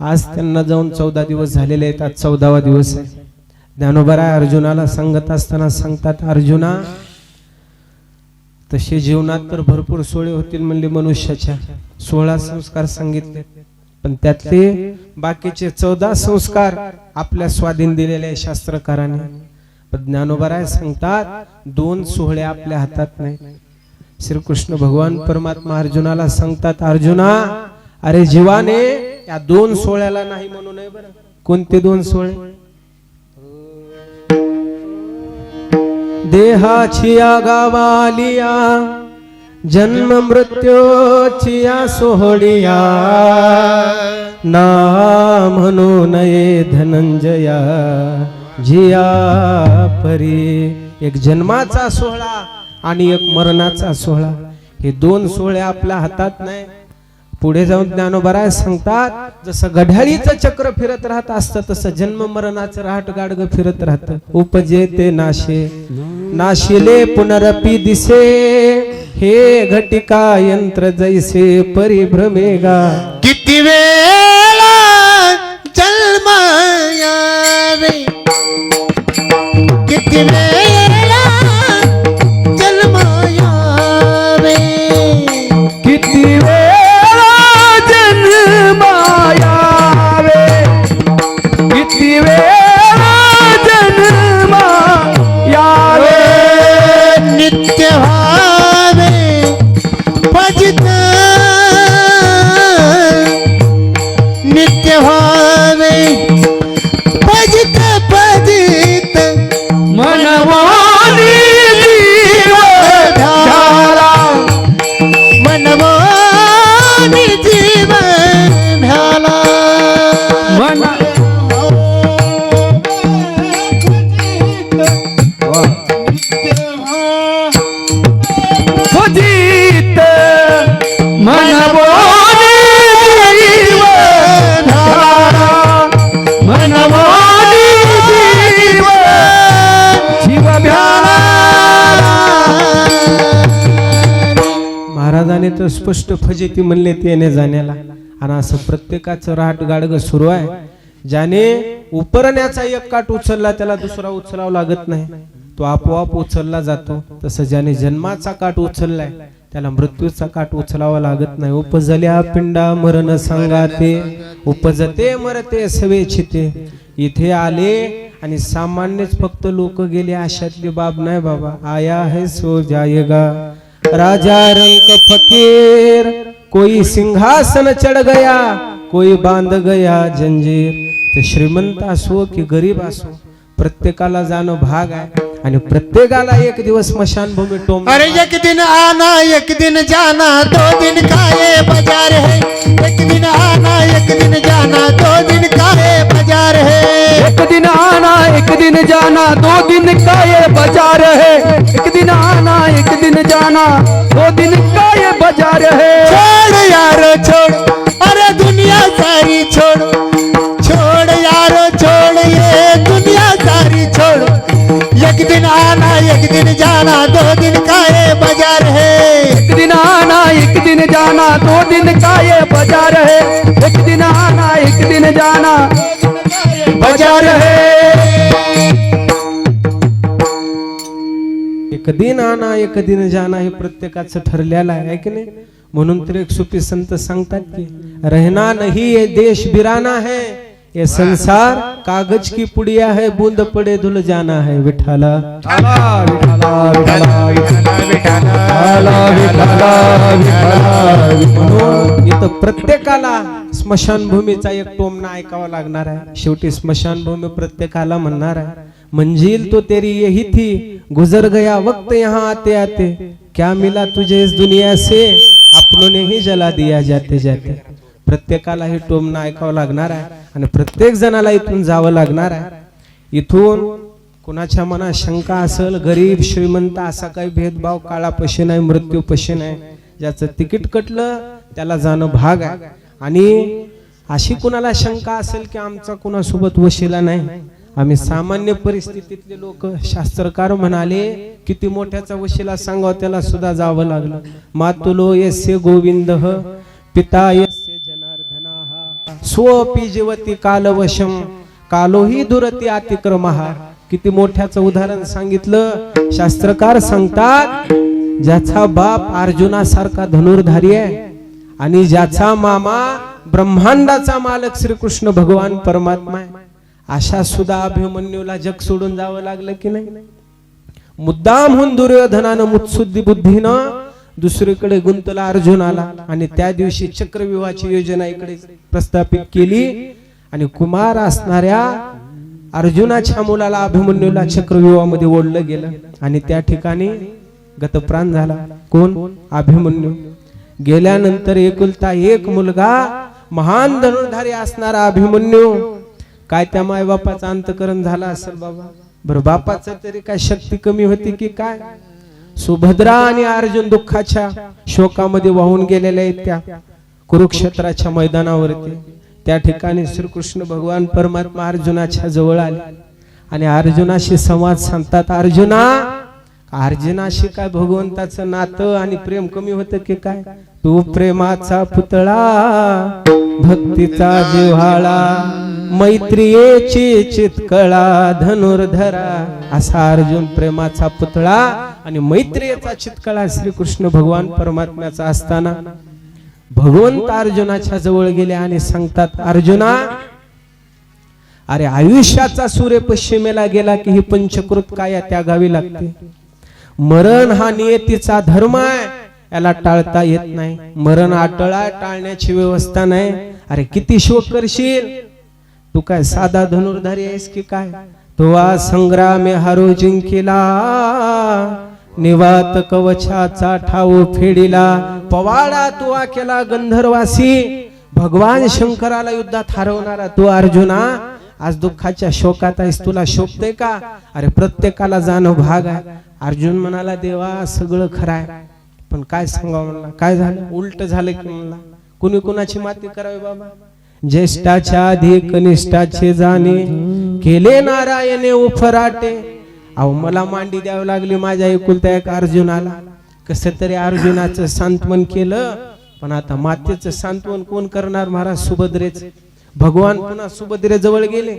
आज त्यांना जाऊन चौदा दिवस झालेले आहेत आज चौदावा दिवस आहे. ज्ञानोबराय अर्जुनाला सांगत असताना सांगतात अर्जुना तसे जीवनात तर भरपूर सोळे होतील म्हणले मनुष्याच्या. सोळा संस्कार सांगितले. पण त्यातले बाकीचे चौदा संस्कार आपल्या स्वाधीन दिलेले आहे शास्त्रकाराने. पण ज्ञानोबराय सांगतात दोन सोहळे आपल्या हातात नाही. श्रीकृष्ण भगवान परमात्मा अर्जुनाला सांगतात अर्जुना अरे जीवाने या दोन सोहळ्याला नाही म्हणू नये बरं. कोणते दोन सोहळे? देहाची गावालिया जन्म मृत्यूची या सोहळिया ना म्हणू नये धनंजया जिया परी. एक जन्माचा सोहळा आणि एक मरणाचा सोहळा. हे दोन सोहळे आपल्या हातात नाही. पुढे जाऊन ज्ञानोबराय सांगतात जसं घड्याळीचं चक्र फिरत राहत असतं तसं जन्म मरणाचं राहट गाडग फिरत राहत. उपजे ते नाशे नाशिले पुनरपी दिसे हे घटिका यंत्र जैसे परिभ्रमेगा. स्पष्ट फजिती म्हणले ते जाण्याला. आणि असं प्रत्येकाचं राहट गाडग सुरू आहे. ज्याने उपरण्याचा एक काठ उचलला त्याला दुसरा उचलावा लागत नाही. तो आपोआप उचलला जातो. तसं ज्याने जन्माचा काठ उचललाय त्याला मृत्यूचा काठ उचलावा लागत नाही. उपजल्या पिंडा मरण सांगाते उपजते मरते सवेचिते. इथे आले आणि सामान्यच फक्त लोक गेले अशातली बाब नाही बाबा. आया है सो जाएगा राजा रंग फकीर कोई सिंहासन चढ़ गया कोई बांध गया जंजीर। ते श्रीमंत असो की गरीब असो प्रत्येकाला जाणं भाग आहे. आणि प्रत्येकाला एक दिवस स्मशानभूमी टोम अरे एक दिन आना एक दिन जाना दो दिन का ये बाज़ार है? एक दिन आना एक दिन जाना दो दिन का ये बाज़ार है? एक दिन आना एक दिन जाना दो दिन का ये बाज़ार है? एक दिन आना एक दिन जाना दो दिन का ये बाज़ार है? छोड़ यार छोड़। अरे दुनिया सारी छोड़ छोड़। एक दिन आना एक दिन जाना दो दिन का ये बाज़ार है। एक दिन आना एक दिन जाना दो दिन का ये बाज़ार है। एक दिन आना एक दिन जाना बाज़ार है। एक दिन आना एक दिन जाना हे प्रत्येकाचं ठरलेलं आहे की नाही? म्हणून तर एक सुफी संत सांगतात की रहना नहीं ये देश बिराना है. ये संसार कागज की पुड़िया है बूंद पड़े धुल जाना है विठाला। इथं प्रत्येकाला स्मशानभूमीचा एक टोमना ऐकावा लागणार आहे. शेवटी स्मशानभूमी प्रत्येकाला म्हणणार आहे मंजिल तो तेरी यही थी गुजर गया वक्त यहाँ आते आते क्या मिला तुझे इस दुनिया से अपनों ने ही जला दिया जाते जाते. प्रत्येकाला हे टोमना ऐकावं लागणार आहे. आणि प्रत्येक जणाला इथून जावं लागणार आहे. इथून कुणाच्या मनात शंका असेल गरीब श्रीमंत असा काही भेदभाव काळा पशी नाही मृत्यू पशी नाही ज्याचं तिकीट कटलं त्याला जाणं भाग आहे. आणि अशी कुणाला शंका असेल की आमचा कुणासोबत वशिला नाही आम्ही सामान्य परिस्थितीतले लोक शास्त्रकार म्हणाले किती मोठ्याचा वशिला सांगाव त्याला सुद्धा जावं लागलं. मातुलो येसे गोविंद पिता येस स्वपी जीवती कालवशम कालोही दुरती अतिक्रम किती मोठ्याचं उदाहरण सांगितलं. शास्त्रकार सांगतात ज्याचा बाप अर्जुनासारखा धनुर्धारी आहे आणि ज्याचा मामा ब्रह्मांडाचा मालक श्रीकृष्ण भगवान परमात्मा आहे. अशा सुद्धा अभिमन्यूला जग सोडून जावं लागलं की नाही? मुद्दामहून दुर्योधनानं मुत्सुद्धी बुद्धीनं दुसरीकडे गुंतला अर्जुन आला आणि त्या दिवशी चक्रव्यूहाची योजना इकडे प्रस्थापित केली. आणि कुमार असणाऱ्या अर्जुनाच्या मुलाला अभिमन्यूला चक्रव्यूहामध्ये ओढलं गेलं. आणि त्या ठिकाणी गतप्राण झाला. कोण? अभिमन्यू. गेल्यानंतर एकुलता एक मुलगा महान धनुर्धारी असणारा अभिमन्यू. काय त्या मायबापाचं अंतकरण झालं असेल बाबा? बरं बापाचं तरी काय शक्ती कमी होती की काय? सुभद्रा आणि अर्जुन दुःखाच्या शोकामध्ये वाहून गेलेल्या आहेत त्या कुरुक्षेत्राच्या मैदानावरती. त्या ठिकाणी श्रीकृष्ण भगवान परमात्मा अर्जुनाच्या जवळ आले. आणि अर्जुनाशी संवाद सांगतात अर्जुना अर्जुनाशी काय भगवंताचं नातं आणि प्रेम कमी होतं की काय? तू प्रेमाचा पुतळा भक्तीचा जिव्हाळा मैत्रियेची चितकळा धनुर्धरा असा अर्जुन प्रेमाचा पुतळा आणि मैत्रियेचा चितकळा श्रीकृष्ण भगवान परमात्म्याचा असताना. भगवंत अर्जुनाच्या जवळ गेले आणि सांगतात अर्जुना अरे आयुष्याचा सूर्य पश्चिमेला गेला की ही पंचकृत काया त्यागावी लागते. मरण हा नियतीचा धर्म आहे. याला टाळता येत नाही. मरण आटळा टाळण्याची व्यवस्था नाही. अरे किती शोक करशील? तू काय साधा धनुर्धारी आहेस की काय? तुवा संग्रामे हारो जिंकिला निवात कवचाचा ठाऊ फेडिला पवाडा तुवा केला गंधर्वासी भगवान शंकराला युद्धात हरवणारा तू अर्जुना आज दुःखाच्या शोकात आहेस तुला शोभते का? अरे प्रत्येकाला जाणं भाग आहे. अर्जुन म्हणाला देवा सगळं खरं आहे. पण काय सांगावं म्हणला? काय झालं? उलट झालं की म्हणला कुणी कुणाची माती करावी बाबा? ज्येष्ठाच्या आधी कनिष्ठाचे जाणे. केले नारायणे उफराटे. अहो मला मांडी द्यावी लागली माझ्या एकुलता एक अर्जुनाला. कस तरी अर्जुनाचं सांत्वन केलं. पण आता मातेचं सांत्वन कोण करणार महाराज सुभद्रेच? भगवान पुन्हा सुभद्रे जवळ गेले.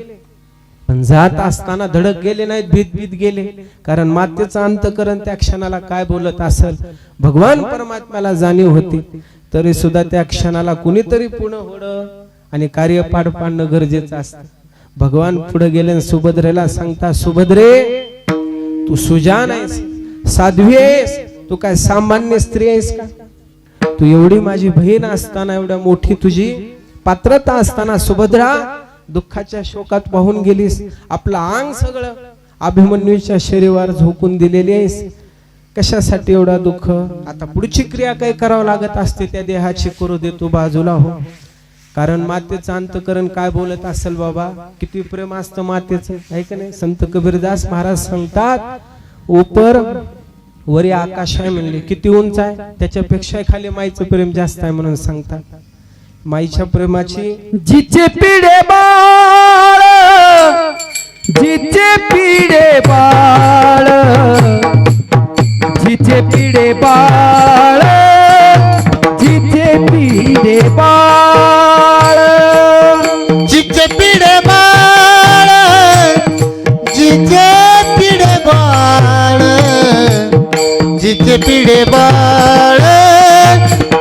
पण जात असताना धडक गेले नाहीत भीत भीत गेले. कारण मातेचं अंतकरण त्या क्षणाला काय बोलत असल? भगवान परमात्म्याला जाणीव होती. तरी सुद्धा त्या क्षणाला कुणीतरी पुढं होड आणि कार्य पार पाडणं गरजेचं असतं. भगवान पुढे गेले सुभद्रेला सांगता सुभद्रे तू सुजान आहेस साध्वी आहेस तू काय सामान्य स्त्री आहेस का? तू एवढी माझी बहीण असताना एवढ्या मोठी तुझी पात्रता असताना सुभद्रा दुःखाच्या शोकात पाहून गेलीस. आपलं अंग सगळं अभिमन्यूच्या शरीरावर झोकून दिलेली आहेस. कशासाठी एवढा दुःख? आता पुढची क्रिया काय करावं लागत असते? त्या देहाची करू दे तू बाजूला हो. कारण मातेचं अंतकरण काय बोलत असेल बाबा? किती प्रेम असतं मातेचं? आहे का नाही? संत कबीरदास महाराज सांगतात उपर वरी आकाश आहे म्हणले. किती उंच आहे? त्याच्यापेक्षा खाली माईचं प्रेम जास्त आहे म्हणून सांगतात. माईच्या प्रेमाची जिचे पिढे बाळ जिचे पिढे बाळ जिचे पिढे बाळ जिचे पिढे बाळ. जिचे पिढे बाळ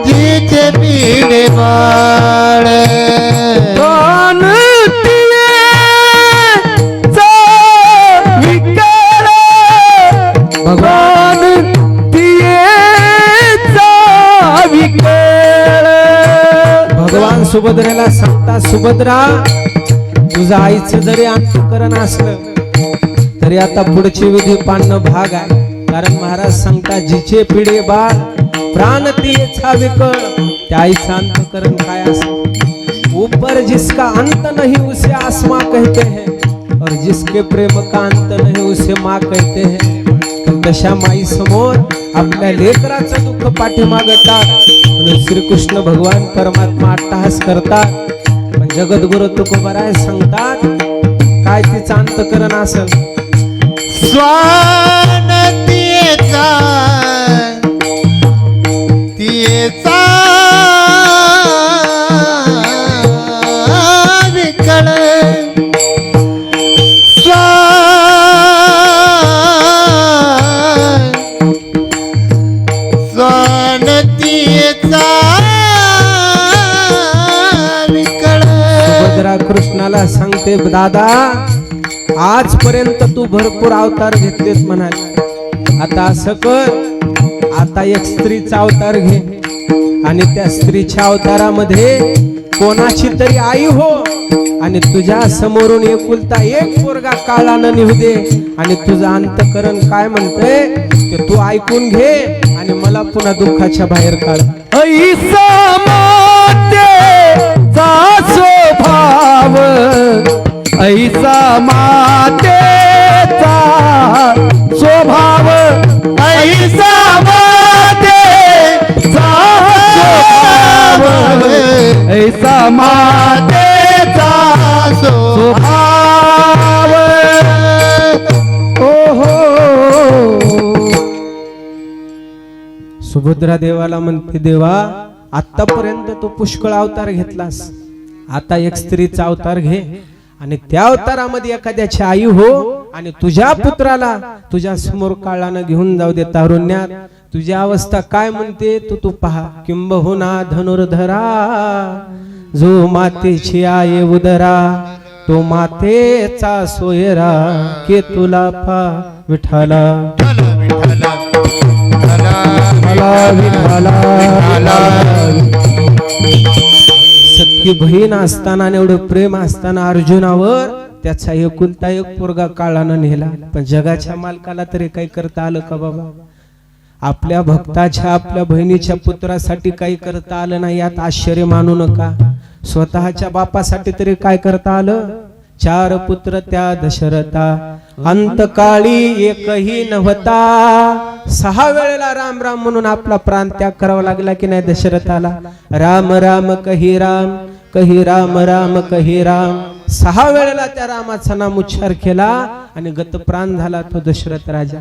जिचे पिढे बाळ. भगवान भगवान सुभद्रेला सांगता सुभद्रा तुझं आईचं जरी अंतकरण असलं तरी आता पुढची विधी पाडणं भाग आहे. कारण महाराज सांगता जिचे पिढे बाळ प्राण तिचा विकळ त्या शांत करण काय असं. ऊपर जिसका अंत नहीं उसे आसमा कहते हैं. और जिसके प्रेम का अंत नहीं उसे माँ कहते हैं. तर तशा माई समोर आपल्या लेकराचं दुःख पाठीमागतात. म्हणून श्रीकृष्ण भगवान परमात्मा अट्टहास करतात. पण जगद्गुरु तुकोबराय सांगतात काय तिचं अंतकरण असल? स्वा कृष्णाला सांगते दादा आजपर्यंत तू भरपूर अवतार घेतलेस म्हणाले. आता असं कर. आता एक स्त्रीचा अवतार घे. आणि त्या स्त्रीच्या अवतारामध्ये कोणाची तरी आई हो. आणि तुझ्या समोरून एकुलता एक पोरगा काळानं निघू दे. आणि तुझं अंतकरण काय म्हणतंय? ते तू ऐकून घे आणि मला पुन्हा दुःखाच्या बाहेर काढ. ऐसा मातेचा ऐसा मातेचा स्वभाव ऐसा माते स्वभाव ऐसा मातेचा स्वभाव ओहो। सुभद्रा देवाला म्हणते देवा आतापर्यंत तू पुष्कळ अवतार घेतलास. आता एक स्त्रीचा अवतार घे आणि त्या अवतारामध्ये एखाद्याची आई हो आणि तुझ्या पुत्राला तुझ्या समोर काळानं घेऊन जाऊ दे तारुण्यात. तुझी अवस्था काय म्हणते तू तू पहा. किंबहुना धनुर्धरा जो मातेची आई उदरा तो मातेचा सोयरा के तुला पा विठाला विठाला सख्खी बहीण असताना एवढं प्रेम असताना अर्जुनावर त्याचा एकुलता एक पोरगा काळानं नेला. पण जगाच्या मालकाला तरी काही करता आलं का बाबा? आपल्या भक्ताच्या आपल्या बहिणीच्या पुत्रासाठी काही करता आलं नाही यात आश्चर्य मानू नका. स्वतःच्या बापासाठी तरी काय करता आलं? चार पुत्र त्या दशरथा अंतकाळी एकही नव्हता. सहा वेळेला राम राम म्हणून आपला प्राण त्याग करावा लागला की नाही दशरथाला? राम राम कही राम कही राम राम कही राम. सहा वेळेला त्या रामाचा नाम उच्चार केला आणि गतप्राण झाला तो दशरथ राजा.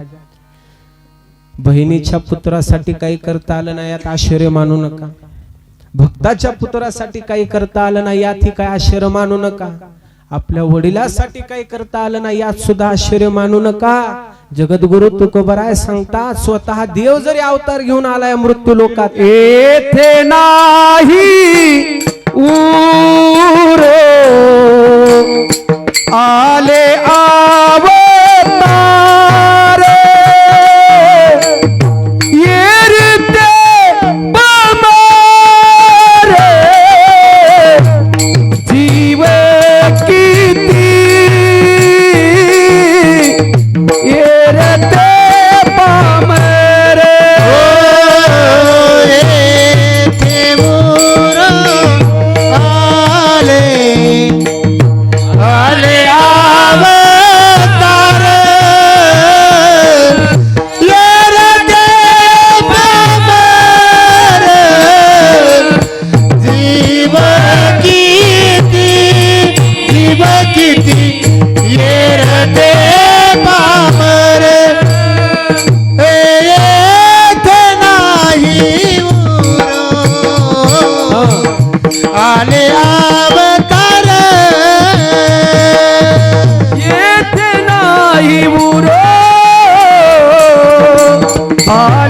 बहिणीच्या पुत्रासाठी काही करता आलं नाही यात आश्चर्य मानू नका. भक्ताच्या पुत्रासाठी काही करता आलं नाही यातही काय आश्चर्य मानू नका. आपल्या वडिलासाठी काही करता आलं नाही यात सुद्धा आश्चर्य मानू नका. जगद्गुरु तुकोबराय सांगतात स्वतः देव जरी अवतार घेऊन आलाय मृत्यू लोकात. येथे नाही. उर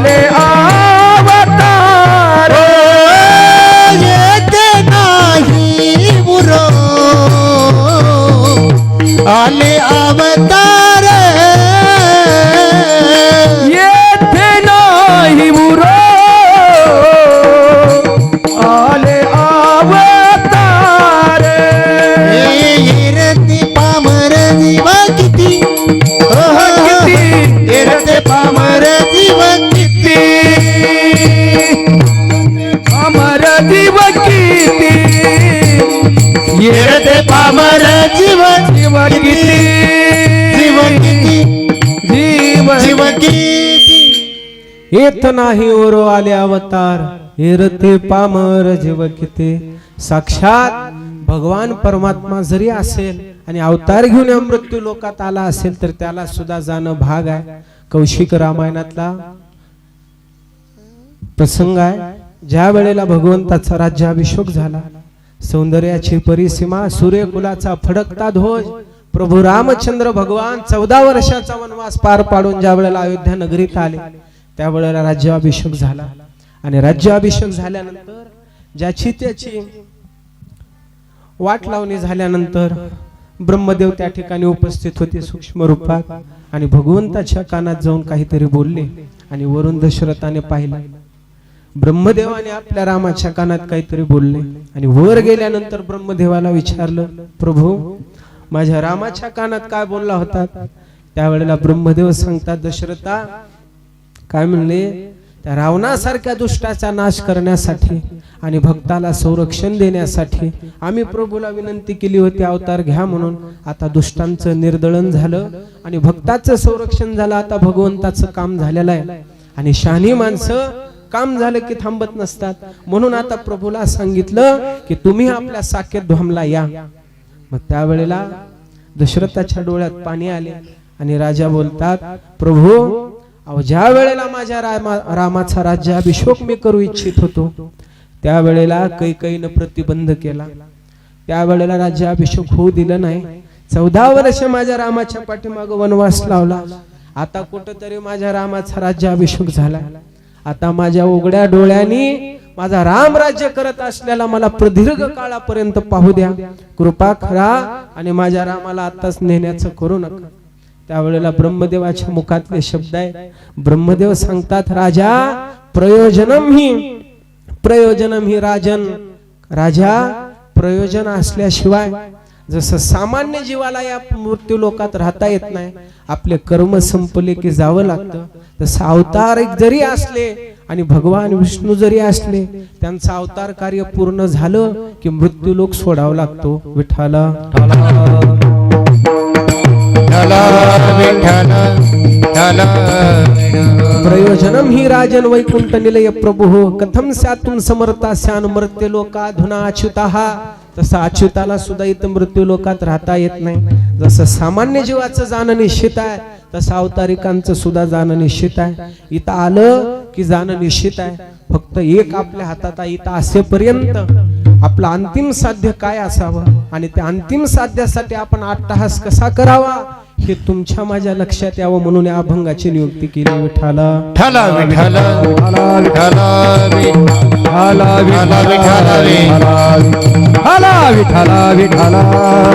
आले अवतार. नाही उरो आले अवतार. जीव किती येरते पामर जीव जीव किती. जीव किती. जीव जीव किती. येत नाही ओरो आले अवतार एरते पामर जीव किती. साक्षात भगवान परमात्मा जरी असेल आणि अवतार घेऊन या मृत्यू लोकात आला असेल तर त्याला सुद्धा जाणं भाग आहे. कौशिक रामायणातला प्रसंग आहे. ज्या वेळेला भगवंताचा राज्याभिषेक झाला सौंदर्याची परिसीमा सूर्यकुलाचा फडकता ध्वज प्रभू रामचंद्र भगवान चौदा वर्षाचा वनवास पार पाडून ज्या वेळेला अयोध्या नगरीत आले त्यावेळेला राज्याभिषेक झाला. आणि राज्याभिषेक झाल्यानंतर ज्याची त्याची वाट लावणी झाल्यानंतर ब्रह्मदेव त्या ठिकाणी उपस्थित होते सूक्ष्म रूपात आणि भगवंताच्या कानात जाऊन काहीतरी बोलले आणि वरून दशरथाने पाहिलं. ब्रह्मदेवाने आपल्या रामाच्या कानात काहीतरी बोलले आणि वर गेल्यानंतर ब्रह्मदेवाला विचारलं प्रभू माझ्या रामाच्या कानात काय बोलला होता? त्यावेळेला ब्रह्मदेव सांगतात दशरथा काय म्हणले? त्या रावणासारख्या दुष्टाचा नाश करण्यासाठी आणि भक्ताला संरक्षण देण्यासाठी आम्ही प्रभूला विनंती केली होती अवतार घ्या म्हणून. आता दुष्टांचं निर्दळन झालं आणि भक्ताचं संरक्षण झालं. आता भगवंताचं काम झालेलं आहे. आणि शहाणी माणसं काम झालं की थांबत नसतात. म्हणून आता प्रभूला सांगितलं की तुम्ही आपल्या साकेत धामला या. मग त्यावेळेला दशरथाच्या डोळ्यात पाणी आले आणि राजा बोलतात प्रभू अहो ज्या वेळेला माझ्या रामा रामाचा राज्याभिषेक मी करू इच्छित होतो त्यावेळेला कैकईनं प्रतिबंध केला. त्यावेळेला राज्याभिषेक होऊ दिलं नाही. चौदा वर्ष माझ्या रामाच्या पाठीमाग वनवास लावला. आता कुठंतरी माझ्या रामाचा राज्याभिषेक झाला. आता माझ्या उघड्या डोळ्यांनी माझा राम राज्य करत असल्याला मला प्रदीर्घ काळापर्यंत पाहू द्या. कृपा खरा आणि माझ्या रामाला आताच नेण्याचं करू नका. त्यावेळेला ब्रह्मदेवाच्या मुखातले शब्द आहे ब्रह्मदेव सांगतात राजा प्रयोजनम ही प्रयोजनम ही राजन. राजा प्रयोजन असल्याशिवाय जसं सामान्य जीवाला या मृत्यू लोकात राहता येत नाही आपले कर्म संपले की जावं लागतं. तसं अवतार जरी असले आणि भगवान विष्णू जरी असले त्यांचं अवतार कार्य पूर्ण झालं की मृत्यू लोक सोडावा लागतो. विठाला प्रयोजनम ही राजन वैकुंठ निलय प्रभु कथम स्यातुम समर्था स्यान मर्त्य लोका धुना तसं अच्युताला सुद्धा इथं मृत्यू लोकात राहता येत नाही. जसं सामान्य जीवाचं जाणं निश्चित आहे तसं अवतारिकांचं सुद्धा जाणं निश्चित आहे. इथं आलं की जाणं निश्चित आहे. फक्त एक आपल्या हातात आहे इथं असेपर्यंत आपलं अंतिम साध्य काय असावं? आणि त्या अंतिम साध्यासाठी आपण अट्टहास कसा करावा हे तुमच्या माझ्या लक्षात यावं म्हणून या अभंगाची नियुक्ती केली विठाला विठ्ठल विठ्ठल विठ्ठल विठाला विठ्ठल विठ्ठल विठाला विठाला